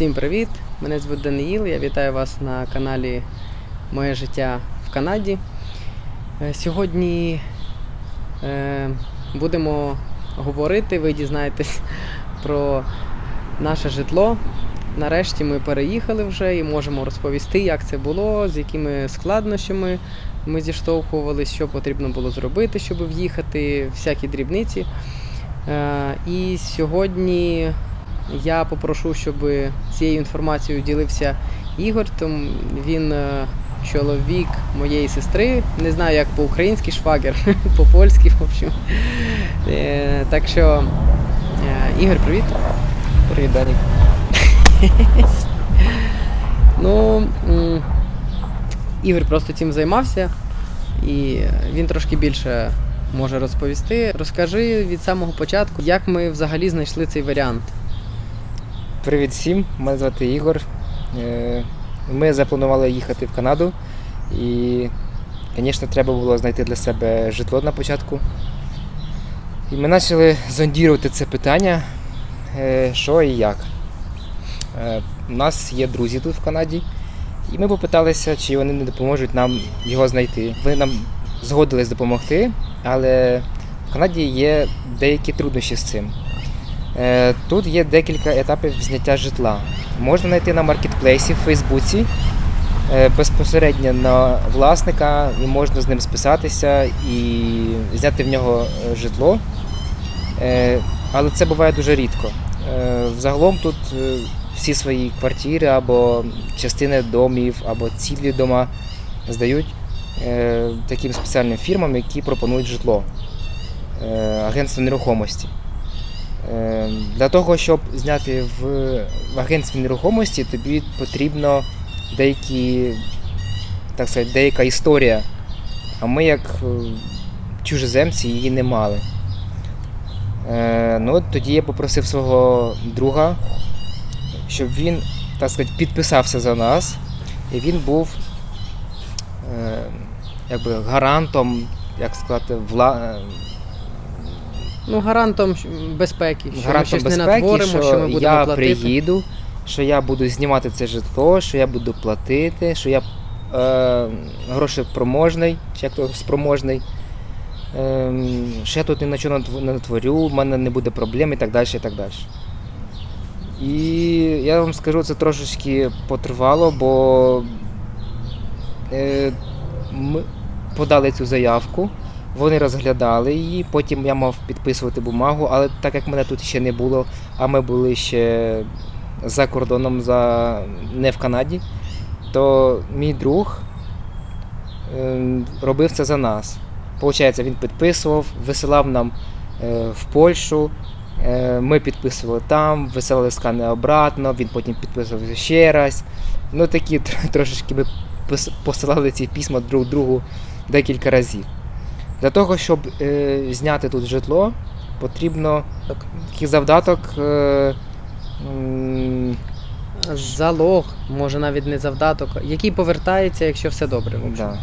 Всім привіт! Мене звуть Даниїл. Я вітаю вас на каналі Моє життя в Канаді. Е, Сьогодні е, будемо говорити, ви дізнаєтесь про наше житло. Нарешті ми переїхали вже і можемо розповісти, як це було, з якими складнощами ми зіштовхувалися, що потрібно було зробити, щоб в'їхати, всякі дрібниці. Е, І сьогодні я попрошу, щоб цією інформацією ділився Ігор, тому він е, чоловік моєї сестри. Не знаю, як по-українськи швагер, по-польськи, в общем. Е, Так що, е, Ігор, привіт. Привіт, Данік. Ну, Ігор просто цим займався, і він трошки більше може розповісти. Розкажи від самого початку, як ми взагалі знайшли цей варіант. Привіт всім, мене звати Ігор. Е, Ми запланували їхати в Канаду і, звісно, треба було знайти для себе житло на початку. І ми почали зондірувати це питання, е, що і як. Е, У нас є друзі тут в Канаді, і ми попиталися, чи вони не допоможуть нам його знайти. Вони нам згодились допомогти, але в Канаді є деякі труднощі з цим. Е, Тут є декілька етапів зняття житла. Можна знайти на маркетплейсі в Фейсбуці е, безпосередньо на власника, і можна з ним списатися і зняти в нього е, житло. Але це буває дуже рідко. Взагалом тут всі свої квартири або частини домів, або цілі дома здають таким спеціальним фірмам, які пропонують житло. Агентство нерухомості. Е, Для того, щоб зняти в, агентстві нерухомості, тобі потрібно деякі, так сказати, деяка історія. А ми, як е, чужеземці, її не мали. Е, Ну, тоді я попросив свого друга, щоб він, так сказати, підписався за нас, і він був е, якби гарантом, як сказати, вла... Ну, гарантом безпеки, що ми щось не натворимо, що, що ми будемо я платити. приїду, що я буду знімати це житло, що я буду платити, що я е, грошепроможний, чи як то спроможний, е, що я тут ні на чого не натворю, в мене не буде проблем і так далі. І так далі. І я вам скажу, це трошечки потривало, бо е, ми подали цю заявку. Вони розглядали її, потім я мав підписувати бумагу, але так як мене тут ще не було, а ми були ще за кордоном, за... не в Канаді, то мій друг ем, робив це за нас. Получається, він підписував, висилав нам е, в Польщу, е, ми підписували там, висилали скани обратно, він потім підписував ще раз. Ну такі трошечки ми посилали ці письма друг другу декілька разів. Для того, щоб е, зняти тут житло, потрібно такий завдаток. Е, м, Залог, може навіть не завдаток, який повертається, якщо все добре. в общем. да.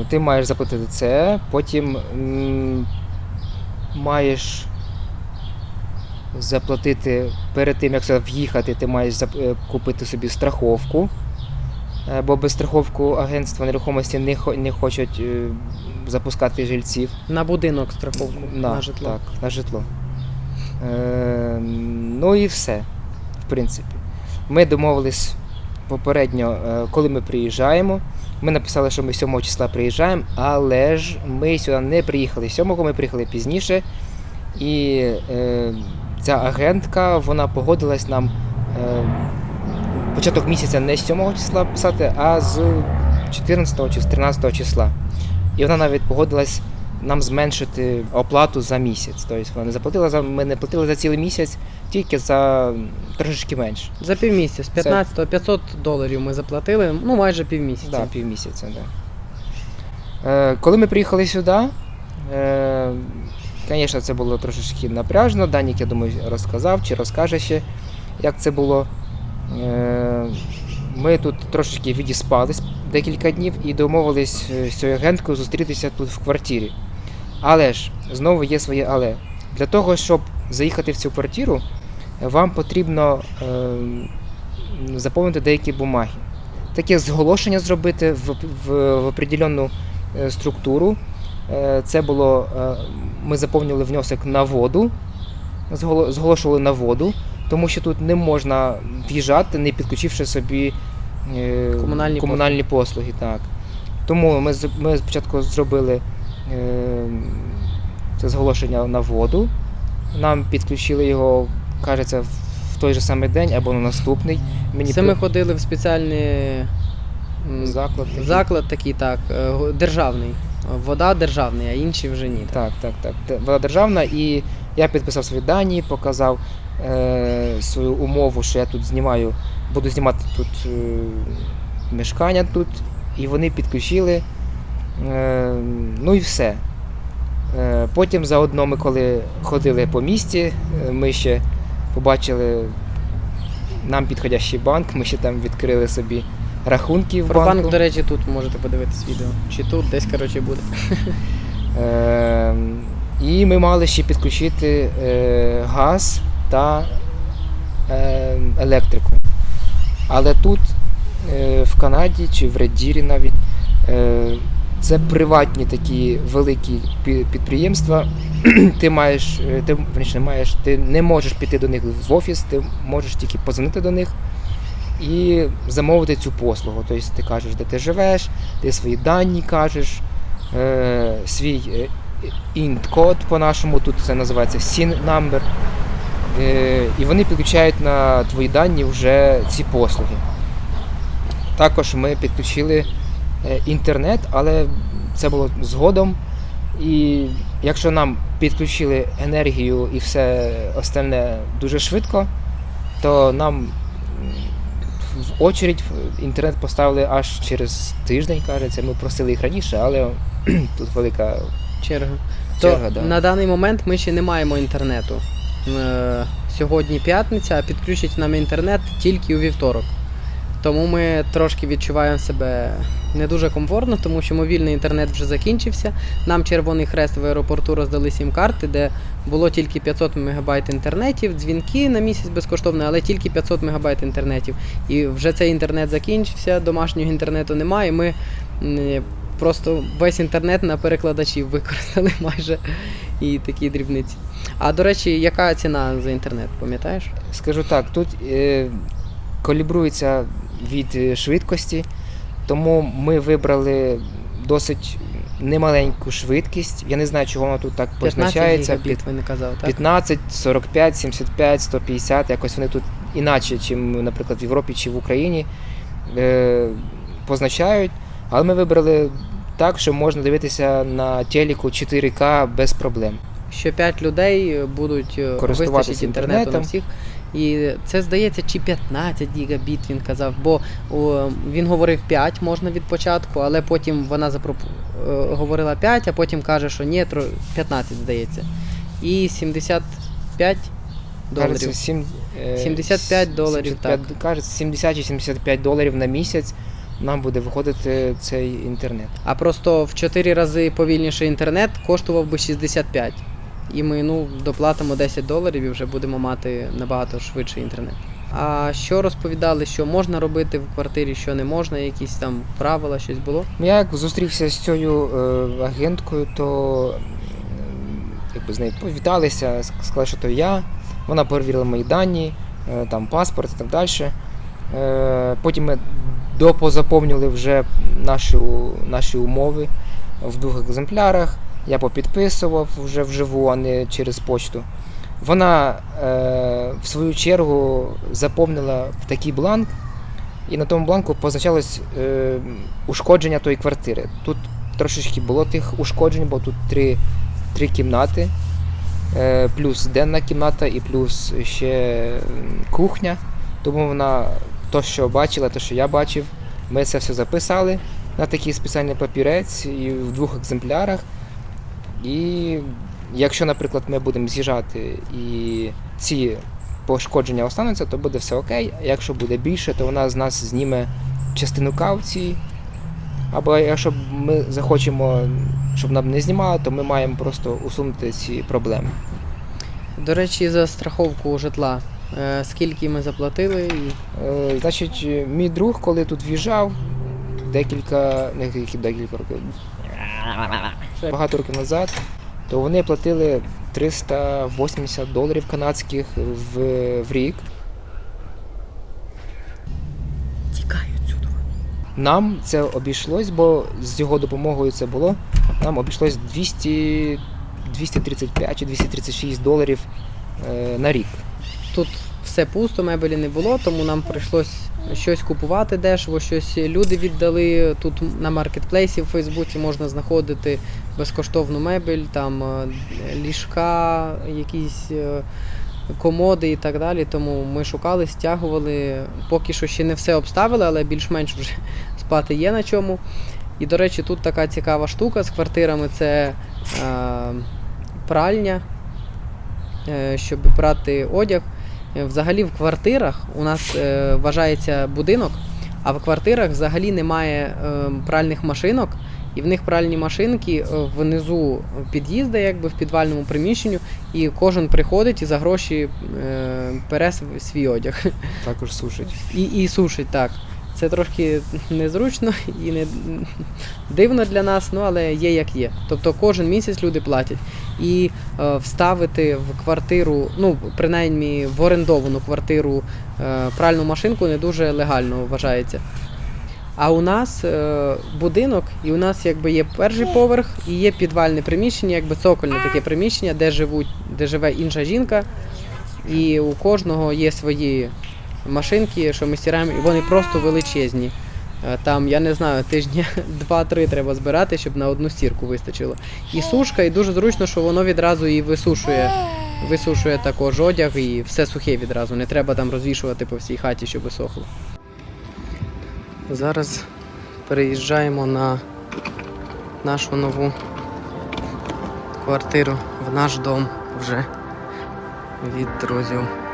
Е, Ти маєш заплатити це, потім м, маєш заплатити перед тим, як сюди в'їхати, ти маєш зап- е, купити собі страховку. Е, Бо без страховку агентства нерухомості не, хо- не хочуть е, запускати жильців. На будинок страховку, На, на житло. Так, на житло. Е, ну і все, в принципі. Ми домовились попередньо, е, коли ми приїжджаємо. Ми написали, що ми 7 числа приїжджаємо, але ж ми сюди не приїхали 7, ми приїхали пізніше. І е, ця агентка вона погодилась нам е, початок місяця не з 7 числа писати, а з 14 чи з 13 числа. І вона навіть погодилась нам зменшити оплату за місяць. Тобто вона не заплатила за ми не платили за цілий місяць, тільки за трошечки менше. За півмісяця, з 15 500 доларів ми заплатили, ну майже півмісяця. Да, півмісяця, да. Е, коли ми приїхали сюди, е, звісно, це було трошечки напряжно. Данік, я думаю, розказав чи розкаже ще, як це було. Е, ми тут трошечки відіспались декілька днів і домовились е, з цією агенткою зустрітися тут в квартирі. Але ж знову є своє але. Для того, щоб заїхати в цю квартиру, вам потрібно е, заповнити деякі бумаги. Таке зголошення зробити в, в, в определенну е, структуру. Е, Це було, е, ми заповнювали внесок на воду, зголо- зголошували на воду, тому що тут не можна в'їжджати, не підключивши собі е, Комунальні комунальні послуги. Так. Тому ми, ми спочатку зробили е, це зголошення на воду. Нам підключили його, кажеться, в той же самий день або на наступний. Мені Це при- ми ходили в спеціальний заклад. такий. заклад такий, так, е, державний. Вода державний, а інші вже ні. Так, так, так. Де- Вона державна, і я підписав свої дані, показав е, свою умову, що я тут знімаю, буду знімати тут е, мешкання тут, і вони підключили. Е, ну і все. Е, потім заодно ми, коли ходили по місті, е, ми ще побачили нам підходящий банк, ми ще там відкрили собі рахунки в Про банку. банк, до речі, тут можете подивитись відео. Чи тут, десь, коротше, буде. Е, і ми мали ще підключити е, газ та е, електрику. Але тут, е, в Канаді чи в Реддірі навіть, е, це приватні такі великі підприємства. ти маєш, е, ти, не маєш, ти не можеш піти до них в офіс, ти можеш тільки позвонити до них і замовити цю послугу. Тобто ти кажеш, де ти живеш, ти свої дані кажеш, е, свій е, int-код по-нашому, тут це називається SIN number. Е, і вони підключають на твої дані вже ці послуги. Також ми підключили е, інтернет, але це було згодом. І якщо нам підключили енергію і все остальне дуже швидко, то нам в очередь інтернет поставили аж через тиждень, кажеться. Ми просили їх раніше, але тут велика Черга. черга. То да. на даний момент ми ще не маємо інтернету. Е, Сьогодні п'ятниця, а підключить нам інтернет тільки у вівторок. Тому ми трошки відчуваємо себе не дуже комфортно, тому що мобільний інтернет вже закінчився. Нам Червоний Хрест в аеропорту роздали сім-карти, де було тільки 500 МБ інтернетів, дзвінки на місяць безкоштовно, але тільки 500 МБ інтернетів. І вже цей інтернет закінчився, домашнього інтернету немає. Ми просто весь інтернет на перекладачів використали майже і такі дрібниці. А до речі, яка ціна за інтернет, пам'ятаєш? Скажу так, тут е, калібрується від е, швидкості, тому ми вибрали досить немаленьку швидкість. Я не знаю, чого вона тут так 15 позначається. гігабіт, ви не казав, так? 15, 45, 75, 150, якось вони тут іначе, ніж, наприклад, в Європі чи в Україні е, позначають. Але ми вибрали так, що можна дивитися на телеку 4К без проблем. Що 5 людей будуть е, Користуватися інтернетом. всіх. І це здається, чи 15 гігабіт він казав, бо о, він говорив 5 можна від початку, але потім вона запроп... е, говорила 5, а потім каже, що ні, тро- 15 здається. І 75 доларів. Кажеться, сім, е, 75 доларів, 75, Кажеться, 70 чи 75 доларів на місяць нам буде виходити цей інтернет. А просто в 4 рази повільніший інтернет коштував би 65. І ми ну, доплатимо 10 доларів і вже будемо мати набагато швидший інтернет. А що розповідали, що можна робити в квартирі, що не можна, якісь там правила, щось було? Ну, Я як зустрівся з цією е, агенткою, то якби з нею повіталися, сказали, що то я. Вона перевірила мої дані, е, там паспорт і так далі. Е, потім ми допозаповнювали вже наші, наші умови в двох екземплярах. Я попідписував вже вживу, а не через почту. Вона е, в свою чергу заповнила в такий бланк, і на тому бланку позначалось е, ушкодження тої квартири. Тут трошечки було тих ушкоджень, бо тут три, три кімнати, е, плюс денна кімната і плюс ще кухня. Тому вона то, що бачила, то, що я бачив, ми це все записали на такий спеціальний папірець і в двох екземплярах. І якщо, наприклад, ми будемо з'їжджати і ці пошкодження остануться, то буде все окей. А якщо буде більше, то вона з нас зніме частину кауції. Або якщо ми захочемо, щоб нам не знімала, то ми маємо просто усунути ці проблеми. До речі, за страховку житла. Е, скільки ми заплатили. І... Е, Значить, мій друг, коли тут в'їжджав, декілька, не декілька років, багато років назад, то вони платили 380 доларів канадських в, в рік. Нам це обійшлось, бо з його допомогою це було. Нам обійшлось 200, 235 чи 236 доларів е, на рік. Тут все пусто, мебелі не було, тому нам прийшлось щось купувати дешево, щось люди віддали. Тут на маркетплейсі в Фейсбуці можна знаходити безкоштовну мебель, там е, ліжка, якісь е, комоди і так далі. Тому ми шукали, стягували. Поки що ще не все обставили, але більш-менш вже спати є на чому. І, до речі, тут така цікава штука з квартирами це е, пральня, е, щоб прати одяг. Е, Взагалі в квартирах у нас е, вважається будинок, а в квартирах взагалі немає е, пральних машинок, і в них пральні машинки е, внизу під'їзда, якби в підвальному приміщенню, і кожен приходить і за гроші е, пере свій одяг. Також сушить. І, і сушить так. Це трошки незручно і не дивно для нас, ну але є як є. Тобто кожен місяць люди платять. І е, вставити в квартиру, ну принаймні в орендовану квартиру е, пральну машинку не дуже легально вважається. А у нас е, будинок, і у нас якби є перший поверх, і є підвальне приміщення, якби цокольне таке приміщення, де живуть, де живе інша жінка. І у кожного є свої машинки, що ми стираємо, і вони просто величезні. Е, Там, я не знаю, тижні 2-3 треба збирати, щоб на одну стірку вистачило. І сушка, і дуже зручно, що воно відразу і висушує. Висушує також одяг і все сухе відразу. Не треба там розвішувати по всій хаті, щоб висохло. Зараз переїжджаємо на нашу нову квартиру в наш дом вже від друзів.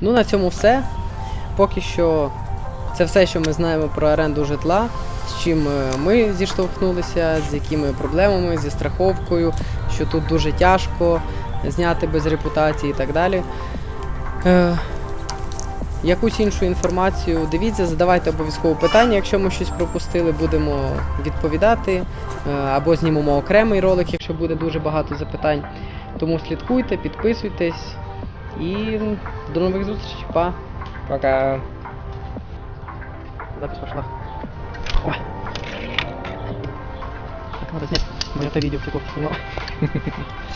Ну, на цьому все. Поки що це все, що ми знаємо про оренду житла, з чим е, ми зіштовхнулися, з якими проблемами, зі страховкою, що тут дуже тяжко зняти без репутації і так далі. Е, якусь іншу інформацію дивіться, задавайте обов'язково питання, якщо ми щось пропустили, будемо відповідати. Е, або знімемо окремий ролик, якщо буде дуже багато запитань. Тому слідкуйте, підписуйтесь і до нових зустрічей. Па! Пока. Запись пошла. Ой. Так надо снять. Моє то видео в таком снимал.